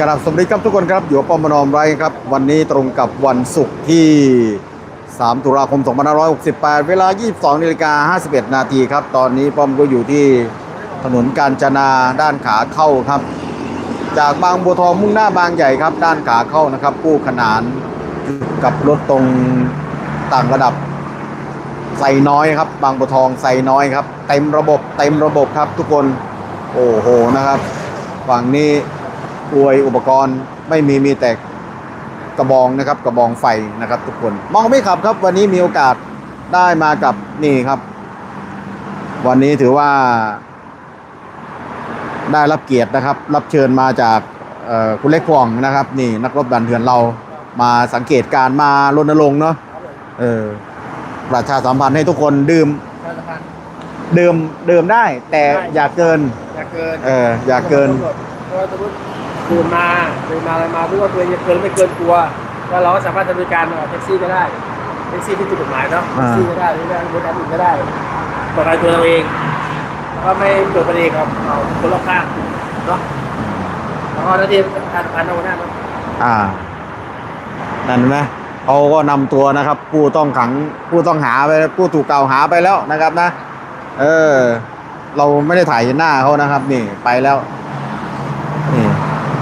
ครับสวัสดีครับทุกคนครับ อยู่ป้อมมนอมไรครับ วันนี้ตรงกับวันศุกร์ที่ 3 ตุลาคม 2568 เวลา 22นาฬิกา51 นาทีครับ ตอนนี้ป้อมก็อยู่ที่ถนนกาญจนาด้านขาเข้าครับ จากบางบัวทองมุ่งหน้าบางใหญ่ครับ ด้านขาเข้านะครับกู้ขนานกับรถตรงต่างระดับใส่น้อยครับ บางบัวทองใส่น้อยครับเต็มระบบเต็มระบบครับทุกคนโอ้โหนะครับฝั่งนี้ อวยอุปกรณ์ไม่มีมีแต่กระบองนะครับกระบองไฟนะครับทุกคนมองไม่ขับครับ วันนี้มีโอกาสได้มากับนี่ครับ วันนี้ถือว่า ได้รับเกียรตินะครับ รับเชิญมาจากเอ่อคุณเล็กพวงนะครับ นี่นักรบดันเถื่อนเรามาสังเกตการณ์มารณรงค์เนาะเออประชาสัมพันธ์ให้ทุกคนดื่มประชาสัมพันธ์ดื่มดื่มได้ แต่อย่าเกิน อย่าเกินเอออย่าเกิน เพราะว่าสมมติดื่มมาดื่มมาอะไรมาไม่ว่าตัวเองจะเกินไม่เกินกลัวว่าเราก็สามารถจะบริการแท็กซี่ก็ได้แท็กซี่ที่ถูกกฎหมายเนาะแท็กซี่ก็ได้หรือว่าบริการอื่นก็ได้ปลอดภัยตัวเราเองแล้วก็ไม่เกิดประเด็นครับเอาคนรอบข้างเนาะแล้วก็หน้าที่การพันเอาหน้าเนาะอ่านั่นเห็นไหมเขาก็นำตัวนะครับ ผู้ต้องขังผู้ต้องหาไปผู้ถูกกล่าวหาไปแล้วนะครับนะ เออ เราไม่ได้ถ่ายหน้าเขานะครับ นี่ไปแล้วนี่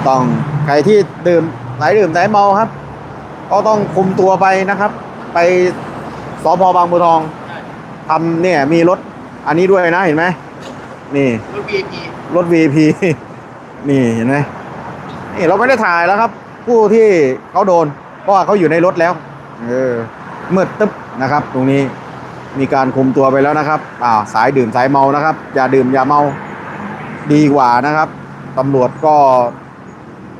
ต้องใครที่ดื่มสายดื่มสายเมาครับ ก็ต้องคุมตัวไปนะครับ ไปสพบางบัวทองทำเนี่ยมีรถอันนี้ด้วยนะเห็นไหมนี่รถ VIP รถ VP นี่เห็นไหมนี่เราไม่ได้ถ่ายแล้วครับ ผู้ที่เขาโดน เพราะว่าเขาอยู่ในรถแล้ว เออมืดตึ๊บนะครับ ตรงนี้มีการคุมตัวไปแล้วนะครับอ่าวสายดื่มสายเมานะครับ อย่าดื่มอย่าเมาดีกว่านะครับตำรวจก็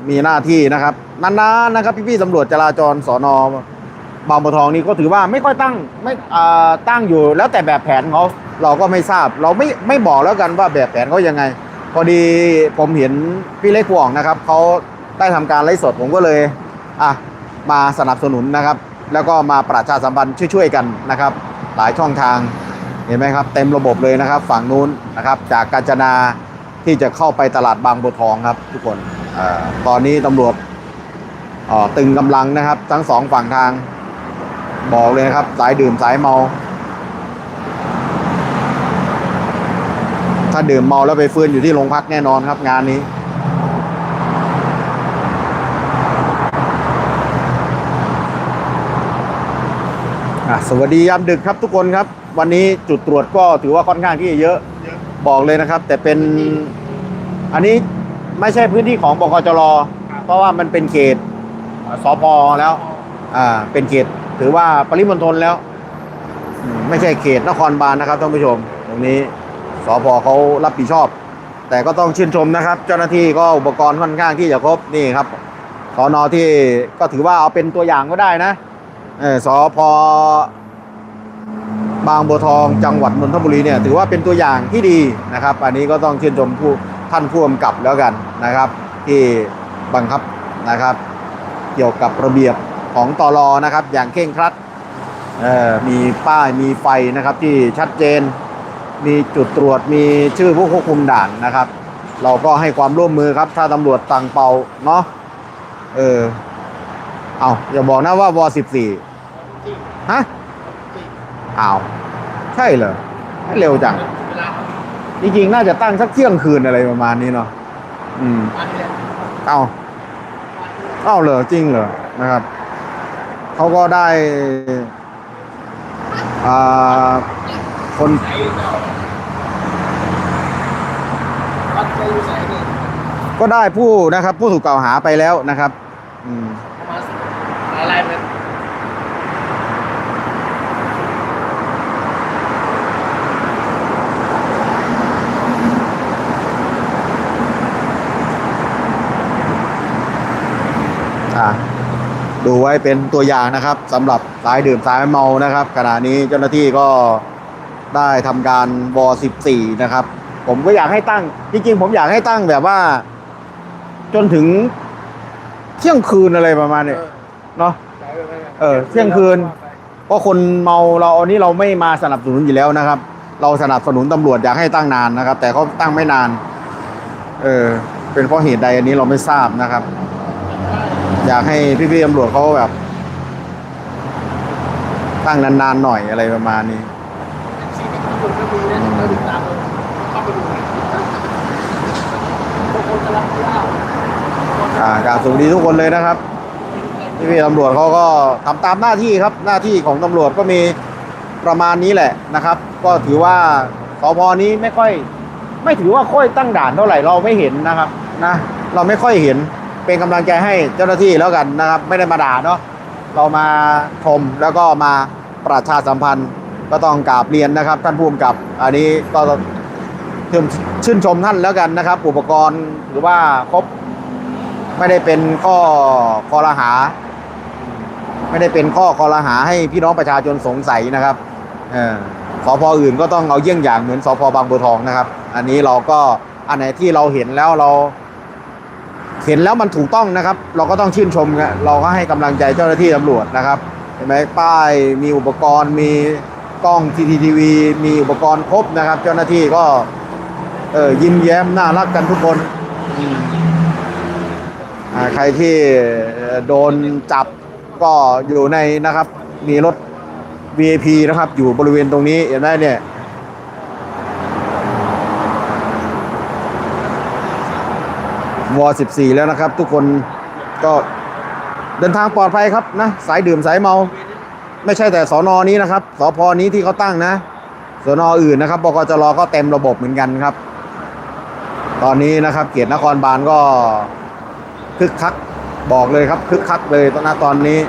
มีหน้าที่นะครับนานๆนะครับ พี่ๆตำรวจจราจรสอนอบางบัวทองนี่ก็ถือว่าไม่ค่อยตั้งไม่อ่าตั้งอยู่แล้วแต่แบบแผนเขาเราก็ไม่ทราบ เราไม่ไม่บอกแล้วกันว่าแบบแผนเขายังไง พอดีผมเห็นพี่เล็กห่วงนะครับเขาได้ทำการไลฟ์สดผมก็เลยอะมาสนับสนุนนะครับ แล้วก็มาประชาสัมพันธ์ช่วยๆกันนะครับ หลายช่องทางเห็นไหมครับ เต็มระบบเลยนะครับ ฝั่งนู้นนะครับ จากกาญจนา ที่จะเข้าไปตลาดบางบัวทองครับทุกคนอตอนนี้ตำรวจตึงกำลังนะครับ ทั้งสองฝั่งทาง บอกเลยนะครับ สายดื่มสายเมา ถ้าดื่มเมาแล้วไปฟื้นอยู่ที่โรงพักแน่นอนครับงานนี้สวัสดียามดึกครับทุกคนครับ วันนี้จุดตรวจก็ถือว่าค่อนข้างที่จะเยอะ บอกเลยนะครับ แต่เป็นอันนี้ไม่ใช่พื้นที่ของบกจรเพราะว่ามันเป็นเขตสพแล้ว อ่า เป็นเขตถือว่าปริมณฑลแล้วอืมไม่ใช่เขตนครบาลนะครับท่านผู้ชม ตรงนี้สพเขารับผิดชอบ แต่ก็ต้องชื่นชมนะครับ เจ้าหน้าที่ก็อุปกรณ์ค่อนข้างที่จะครบนี่ครับสอนอที่ก็ถือว่าเอาเป็นตัวอย่างก็ได้นะเออสพ บางบัวทองจังหวัดนนทบุรีเนี่ยถือว่าเป็นตัวอย่างที่ดีนะครับ อันนี้ก็ต้องชื่นชมผู้ท่านผู้กำกับแล้วกันนะครับ ที่บังคับนะครับ เกี่ยวกับระเบียบของตอรอนะครับ อย่างเคร่งครัดมีป้ายมีไฟนะครับที่ชัดเจน มีจุดตรวจมีชื่อผู้ควบคุมด่านนะครับ เราก็ให้ความร่วมมือครับ ถ้าตำรวจต่างเป่าเนาะเออเอาอย่าบอกนะว่าวสิบสี่ฮะอ้าว ใช่เหรอให้เร็วจังเวลาจริงๆน่าจะตั้งสักเที่ยงคืนอะไรประมาณนี้เนาะอืมอันนี้เอาเอาเหรอจริงเหรอนะครับเขาก็ได้อ่าคนวัดใจอยู่ไหนนี่ก็ได้ผู้นะครับ ผู้ถูกกล่าวหาไปแล้วนะครับ อืม ประมาณหลายรายเหมือน อ่า ดูไว้เป็นตัวอย่างนะครับสำหรับสายดื่มสายเมานะครับ ขณะนี้เจ้าหน้าที่ก็ได้ทำการว14 นะครับ ผมก็อยากให้ตั้ง จริงๆ ผมอยากให้ตั้งแบบว่า จนถึงเที่ยงคืนอะไรประมาณนี้เนาะเออเที่ยงคืนเพราะคนเมาเราอันนี้เราไม่มาสนับสนุนอยู่แล้วนะครับ เราสนับสนุนตำรวจอยากให้ตั้งนานนะครับ แต่เขาตั้งไม่นาน เออเป็นเพราะเหตุใดอันนี้เราไม่ทราบนะครับ อยากให้พี่ๆตำรวจเขาแบบ ตั้งนานๆหน่อยอะไรประมาณนี้ซีที่ญี่ปุ่นก็มีนะเราติดตามเราเข้าไปดูบางคนกำลังเล่าอ่ากราบสวัสดีทุกคนเลยนะครับพี่พี่ๆตำรวจเขาก็ทำตามหน้าที่ครับ หน้าที่ของตำรวจก็มีประมาณนี้แหละนะครับ ก็ถือว่าสพนี้ไม่ค่อย ไม่ถือว่าค่อยตั้งด่านเท่าไหร่เราไม่เห็นนะครับ นะ เราไม่ค่อยเห็น เป็นกำลังใจให้เจ้าหน้าที่แล้วกันนะครับ ไม่ได้มาด่าเนาะเรามาชมแล้วก็มาประชาสัมพันธ์ก็ต้องกราบเรียนนะครับ ท่านผู้กำกับ อันนี้ก็ชื่นชื่นชมท่านแล้วกันนะครับ อุปกรณ์หรือว่าครบไม่ได้เป็นข้อคอรหา ไม่ได้เป็นข้อคอรหาให้พี่น้องประชาชนสงสัยนะครับเออสพอื่นก็ต้องเอาเยี่ยงอย่างเหมือนสพบางบัวทองนะครับ อันนี้เราก็อันไหนที่เราเห็นแล้วเรา เห็นแล้วมันถูกต้องนะครับ เราก็ต้องชื่นชมกันเราก็ให้กำลังใจเจ้าหน้าที่ตำรวจนะครับเห็นไหมป้ายมีอุปกรณ์ มีกล้องทีทีวีมีอุปกรณ์ครบนะครับ เจ้าหน้าที่ก็เออยิ้มแย้มน่ารักกันทุกคนใครที่โดนจับก็อยู่ในนะครับ มีรถ VIP นะครับ อยู่บริเวณตรงนี้เห็นไหมเนี่ย ว14 แล้วนะครับ ทุกคนก็เดินทางปลอดภัยครับนะสายดื่มสายเมา ไม่ใช่แต่สอนอนี้นะครับสพนี้ที่เขาตั้งนะสอนอื่นนะครับบกจรก็เต็มระบบเหมือนกันครับ ตอนนี้นะครับ เกียรตินครบาลก็คึกคักบอกเลยครับคึกคักเลยตอนนตอนนี้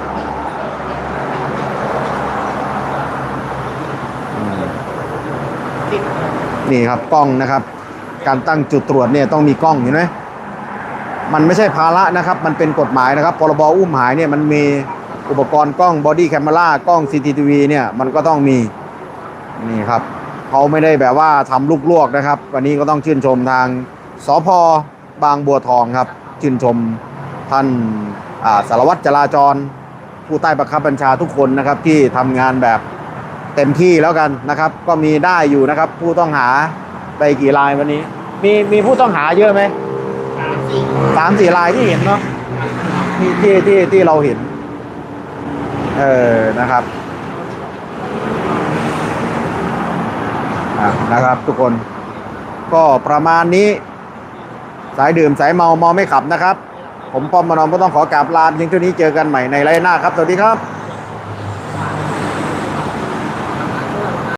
นี่ครับกล้องนะครับ การตั้งจุดตรวจเนี่ยต้องมีกล้องเห็นไหม มันไม่ใช่ภาระนะครับ มันเป็นกฎหมายนะครับพรบอุ้มหายเนี่ยมันมีอุปกรณ์กล้องบอดี้แคมรากล้อง CCTV เนี่ยมันก็ต้องมีนี่ครับเขาไม่ได้แบบว่าทำลูกลวกนะครับ วันนี้ก็ต้องชื่นชมทางสพบางบัวทองครับ ชื่นชมท่านาสารวัตรจราจร ผู้ใต้บังคับบัญชาทุกคนนะครับที่ทำงานแบบเต็มที่แล้วกันนะครับ ก็มีได้อยู่นะครับ ผู้ต้องหาไปกี่รายวันนี้ มีมีผู้ต้องหาเยอะไหม สามสี่ลายที่เห็นเนาะที่ที่ที่ที่เราเห็น เออนะครับอะนะครับทุกคน ก็ประมาณนี้ สายดื่มสายเมาเมาไม่ขับนะครับ ผมป้อมมานอมก็ต้องขอกราบลาเพียงเท่านี้เจอกันใหม่ในไลน์หน้าครับ สวัสดีครับ